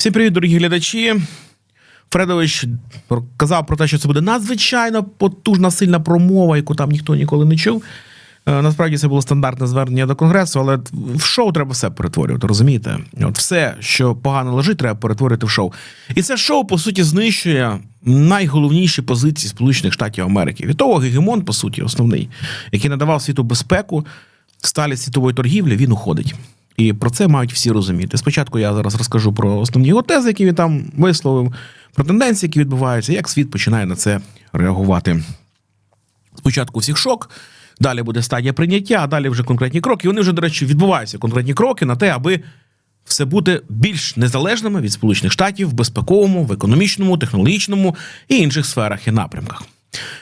Всім привіт, дорогі глядачі. Фредович казав про те, що це буде надзвичайно потужна сильна промова, яку там ніхто ніколи не чув. Е, Насправді це було стандартне звернення до конгресу, але в шоу треба все перетворювати, розумієте? От все, що погано лежить, треба перетворити в шоу. І це шоу, по суті, знищує найголовніші позиції Сполучених Штатів Америки. Від того гегемон, по суті, основний, який надавав світу безпеку, сталі світової торгівлі, він уходить. І про це мають всі розуміти. Спочатку я зараз розкажу про основні його тези, які він там висловив, про тенденції, які відбуваються, як світ починає на це реагувати. Спочатку всіх шок, далі буде стадія прийняття, а далі вже конкретні кроки. І вони вже, до речі, відбуваються конкретні кроки на те, аби все бути більш незалежними від Сполучених Штатів в безпековому, в економічному, технологічному і інших сферах і напрямках.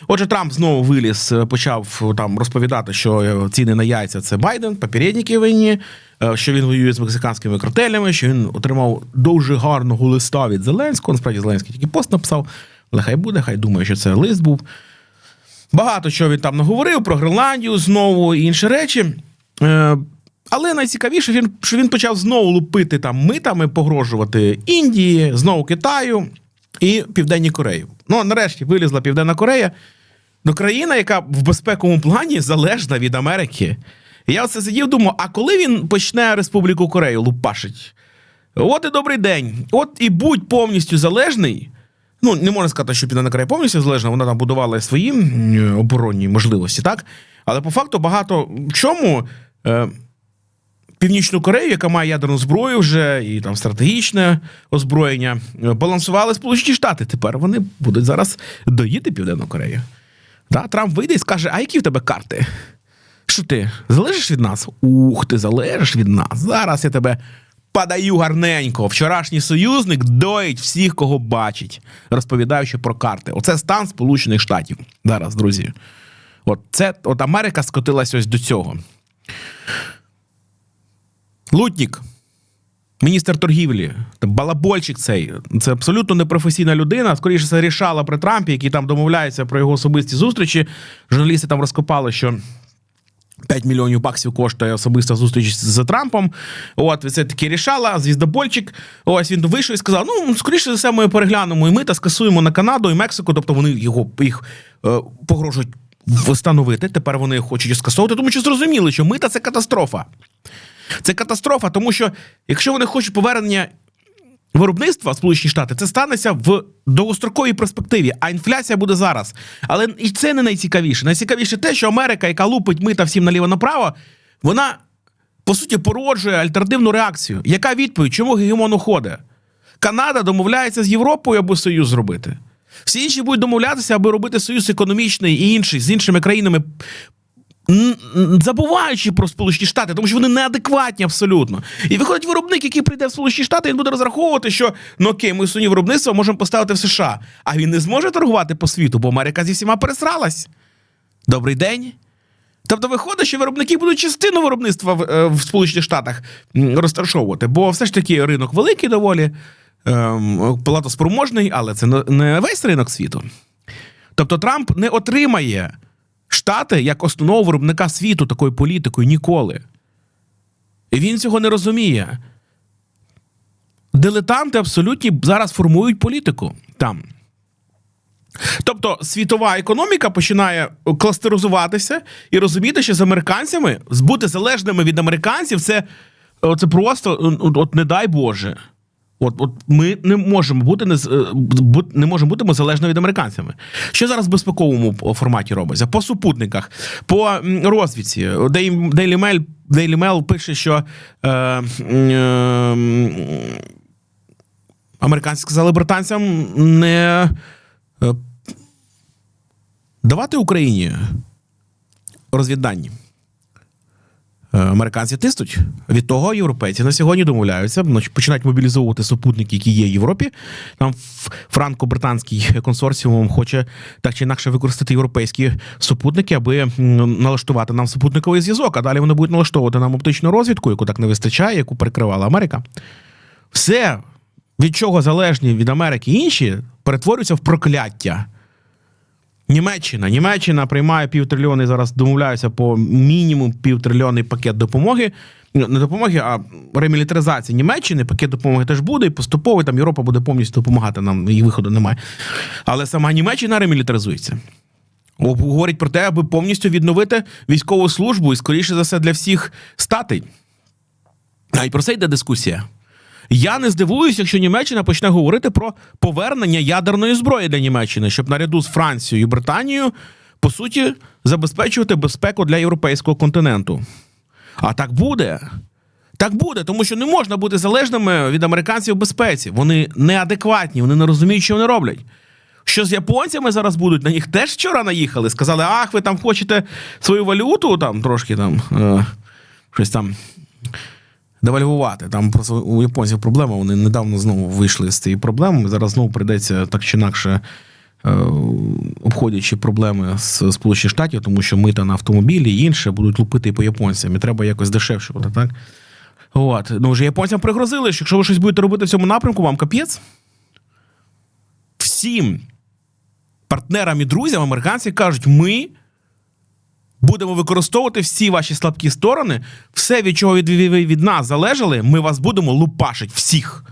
Отже, Трамп знову виліз, е, почав там розповідати, що е, ціни на яйця це Байден, попередники винні, е, що він воює з мексиканськими картелями, що він отримав дуже гарного листа від Зеленського. Насправді Зеленський тільки пост написав, але хай буде, хай думає, що це лист був. Багато чого він там наговорив про Гренландію знову і інші речі. Е, але найцікавіше, він, що він почав знову лупити там митами, погрожувати Індії, знову Китаю і Південній Кореї. Ну, нарешті вилізла Південна Корея. Ну, країна, яка в безпековому плані залежна від Америки. І я оце сидів, думав, а коли він почне Республіку Корею лупашить? От і добрий день. От і будь повністю залежний. Ну, не можна сказати, що Південна Корея повністю залежна, вона там будувала свої оборонні можливості, так? Але по факту багато в чому е, Північну Корею, яка має ядерну зброю вже і там стратегічне озброєння, е, балансували Сполучені Штати. Тепер вони будуть зараз доїти Південну Корею. Да? Трамп вийде і скаже: а які в тебе карти? Що ти залежиш від нас? Ух, ти залежиш від нас. Зараз я тебе подаю гарненько. Вчорашній союзник доїть всіх, кого бачить, розповідаючи про карти. Оце стан Сполучених Штатів. Зараз, друзі. От це от Америка скотилась ось до цього. Лутнік, міністр торгівлі, балабольчик цей. Це абсолютно непрофесійна людина. Скоріше це рішала при Трампі, який там домовляється про його особисті зустрічі. Журналісти там розкопали, що. 5 мільйонів баксів коштує особиста зустріч з Трампом. От це таки рішала, звіздобольчик. Ось він вийшов і сказав: ну, скоріше за все, ми переглянемо і ми та скасуємо на Канаду і Мексику. Тобто вони його їх е, погрожують встановити. Тепер вони хочуть скасовувати, тому що зрозуміли, що мита це катастрофа. Це катастрофа, тому що якщо вони хочуть повернення виробництва Сполучені Штати, це станеться в довгостроковій перспективі, а інфляція буде зараз. Але і це не найцікавіше. Найцікавіше те, що Америка, яка лупить мита всім наліво направо, вона по суті породжує альтернативну реакцію. Яка відповідь? Чому гегемон уходить? Канада домовляється з Європою, аби союз зробити. Всі інші будуть домовлятися, аби робити союз економічний і інший з іншими країнами, забуваючи про Сполучені Штати, тому що вони неадекватні абсолютно. І виходить виробник, який прийде в Сполучені Штати, він буде розраховувати, що ну окей, ми свої виробництво можемо поставити в США, а він не зможе торгувати по світу, бо Америка зі всіма пересралась. Добрий день. Тобто виходить, що виробники будуть частину виробництва в, е, в Сполучених Штатах розташовувати, бо все ж таки ринок великий доволі, ем, платоспроможний, але це не весь ринок світу. Тобто Трамп не отримає Штати як основного виробника світу такою політикою ніколи. І він цього не розуміє. Дилетанти абсолютні зараз формують політику там. Тобто світова економіка починає кластеризуватися і розуміти, що з американцями бути залежними від американців це, це просто от, от не дай Боже. От, от ми не можемо бути не, е, не можемо бути залежно від американцями. Що зараз в безпековому форматі робиться? По супутниках, по розвідці. Daily Mail, Daily Mail пише, що е, е, американці сказали британцям не е, давати Україні розвіддані. Е, Американці тиснуть. Від того європейці на сьогодні домовляються, починають мобілізовувати супутники, які є в Європі. Там франко-британський консорціум хоче так чи інакше використати європейські супутники, аби налаштувати нам супутниковий зв'язок. А далі вони будуть налаштовувати нам оптичну розвідку, яку так не вистачає, яку перекривала Америка. Все, від чого залежні від Америки інші, перетворюються в прокляття. Німеччина. Німеччина приймає півтрильйони, зараз домовляються по мінімум півтрильйонний пакет допомоги не допомоги, а ремілітаризації Німеччини. Пакет допомоги теж буде, і поступово там Європа буде повністю допомагати нам, її виходу немає. Але сама Німеччина ремілітаризується. Говорить про те, аби повністю відновити військову службу і, скоріше за все, для всіх статей. А і про це йде дискусія. Я не здивуюся, якщо Німеччина почне говорити про повернення ядерної зброї для Німеччини, щоб наряду з Францією і Британією, по суті, забезпечувати безпеку для європейського континенту. А так буде. Так буде, тому що не можна бути залежними від американців в безпеці. Вони неадекватні, вони не розуміють, що вони роблять. Що з японцями зараз будуть? На них теж вчора наїхали. Сказали, ах, ви там хочете свою валюту, там трошки там е, щось там девальвувати. Там просто у японців проблема. Вони недавно знову вийшли з цієї проблеми. Зараз знову прийдеться так чи інакше. е, Обходячи проблеми з Сполучених Штатів, тому що мита на автомобілі і інше будуть лупити по японцям, і треба якось дешевшувати, так? От. Ну, вже японцям пригрозили, що якщо ви щось будете робити в цьому напрямку, вам капець. Всім партнерам і друзям американці кажуть, ми будемо використовувати всі ваші слабкі сторони, все, від чого від, від, від нас залежали, ми вас будемо лупашити всіх.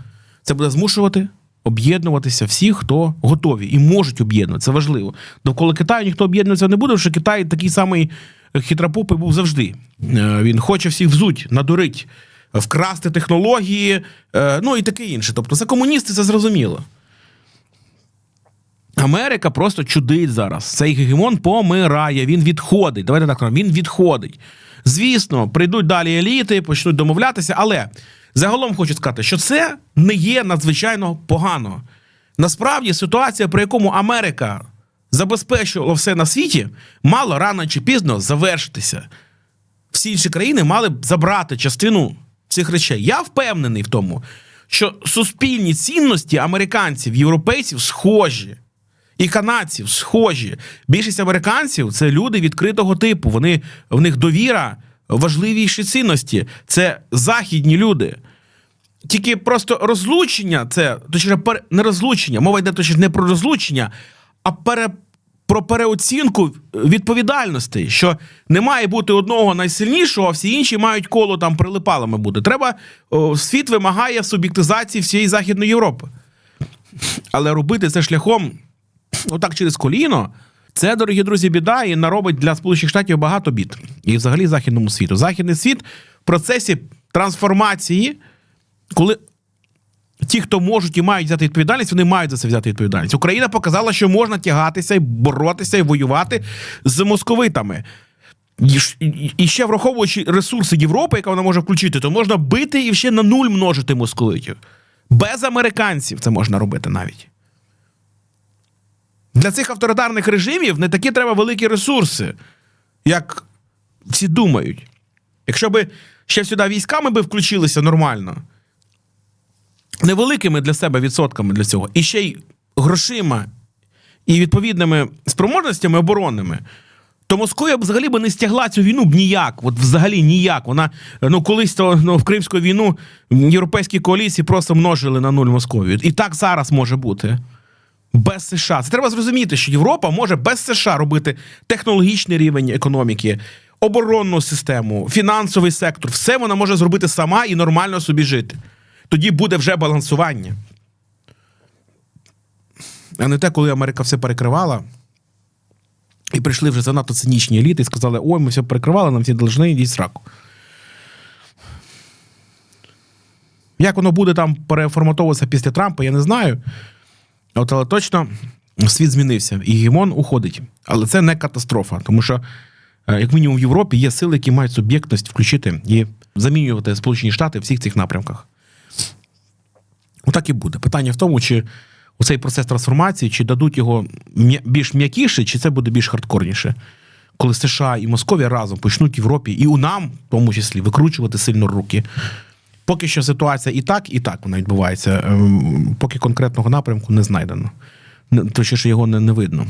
Це буде змушувати об'єднуватися всі, хто готові і можуть об'єднувати. Це важливо. Довкола Китаю ніхто об'єднуватися не буде, тому що Китай такий самий хитропопий був завжди. Е, Він хоче всіх взуть, надурить, вкрасти технології, е, ну і таке інше. Тобто, це комуністи, це зрозуміло. Америка просто чудить зараз. Цей гегемон помирає, він відходить. Давайте так, він відходить. Звісно, прийдуть далі еліти, почнуть домовлятися, але загалом хочу сказати, що це не є надзвичайно погано. Насправді ситуація, при якому Америка забезпечувала все на світі, мала рано чи пізно завершитися. Всі інші країни мали б забрати частину цих речей. Я впевнений в тому, що суспільні цінності американців, європейців схожі. І канадців схожі. Більшість американців це люди відкритого типу. Вони в них довіра, важливіші цінності. Це західні люди. Тільки просто розлучення, це точніше, не розлучення, мова йде точніше не про розлучення, а пере, про переоцінку відповідальностей, що не має бути одного найсильнішого, а всі інші мають коло там прилипалами бути. Треба о, світ вимагає суб'єктизації всієї Західної Європи. Але робити це шляхом отак через коліно. Це, дорогі друзі, біда і наробить для Сполучених Штатів багато бід. І взагалі західному світу. Західний світ в процесі трансформації, коли ті, хто можуть і мають взяти відповідальність, вони мають за це взяти відповідальність. Україна показала, що можна тягатися і боротися і воювати з московитами. І ще враховуючи ресурси Європи, яка вона може включити, то можна бити і ще на нуль множити московитів. Без американців це можна робити навіть. Для цих авторитарних режимів не такі треба великі ресурси, як всі думають. Якщо би ще сюди військами би включилися нормально, невеликими для себе відсотками для цього, і ще й грошима і відповідними спроможностями оборонними, то Московія б взагалі би не стягла цю війну б ніяк. От взагалі ніяк. Вона ну колись то ну, в Кримську війну європейські коаліції просто множили на нуль Московію. І так зараз може бути. Без США. Це треба зрозуміти, що Європа може без США робити технологічний рівень економіки, оборонну систему, фінансовий сектор. Все вона може зробити сама і нормально собі жити. Тоді буде вже балансування. А не те, коли Америка все перекривала. І прийшли вже занадто цинічні еліти і сказали: ой, ми все перекривали, нам всі должны, йдіть сраку. Як воно буде там переформатовуватися після Трампа, я не знаю. От, але точно світ змінився, і гемон уходить. Але це не катастрофа, тому що, е, як мінімум, в Європі є сили, які мають суб'єктність включити і замінювати Сполучені Штати в всіх цих напрямках. Отак і буде. Питання в тому, чи у цей процес трансформації, чи дадуть його більш м'якіше, чи це буде більш хардкорніше. Коли США і Московія разом почнуть Європі і у нам, в тому числі, викручувати сильно руки. Поки що ситуація і так, і так вона відбувається. Ем, Поки конкретного напрямку не знайдено. Точніше, його не, не видно.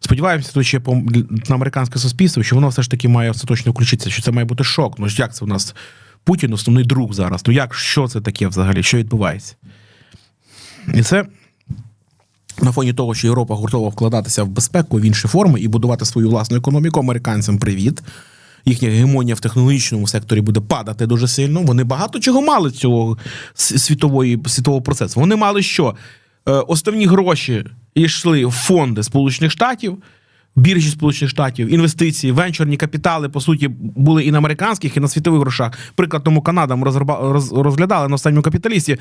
Сподіваємося, то ще на американське суспільство, що воно все ж таки має остаточно включитися, що це має бути шок. Ну як це у нас Путін основний друг зараз? Ну як що це таке взагалі? Що відбувається? І це на фоні того, що Європа готова вкладатися в безпеку в інші форми і будувати свою власну економіку. Американцям привіт. Їхня гегемонія в технологічному секторі буде падати дуже сильно. Вони багато чого мали цього світової, світового процесу. Вони мали що? Е, Основні гроші йшли в фонди Сполучених Штатів, біржі Сполучених Штатів, інвестиції, венчурні капітали, по суті, були і на американських, і на світових грошах. Приклад тому Канада ми розглядали на останньому капіталісті,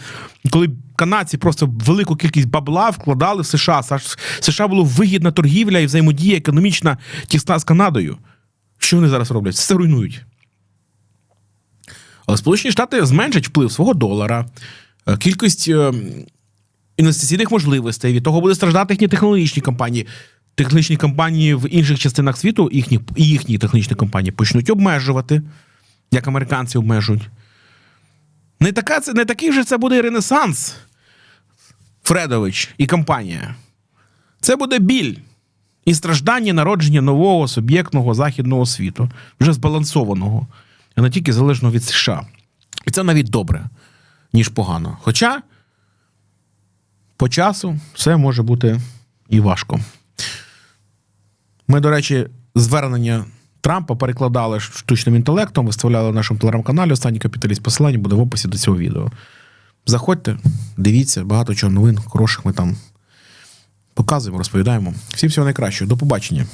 коли канадці просто велику кількість бабла вкладали в США. США було вигідна торгівля і взаємодія економічна тісна з Канадою. Що вони зараз роблять? Все руйнують. Але Сполучені Штати зменшать вплив свого долара, е, кількість е, інвестиційних можливостей. Від того буде страждати їхні технологічні компанії. Технологічні компанії в інших частинах світу, їхні, їхні технологічні компанії почнуть обмежувати, як американці обмежують. Не, така, не такий же це буде ренесанс, Фредович і компанія. Це буде біль і страждання народження нового суб'єктного західного світу, вже збалансованого, а не тільки залежного від США. І це навіть добре, ніж погано. Хоча по часу все може бути і важко. Ми, до речі, звернення Трампа перекладали штучним інтелектом, виставляли в нашому телеграм-каналі. Останній капіталіст посилання буде в описі до цього відео. Заходьте, дивіться, багато чого новин, хороших ми там показуємо, розповідаємо. Всім всього найкращого. До побачення.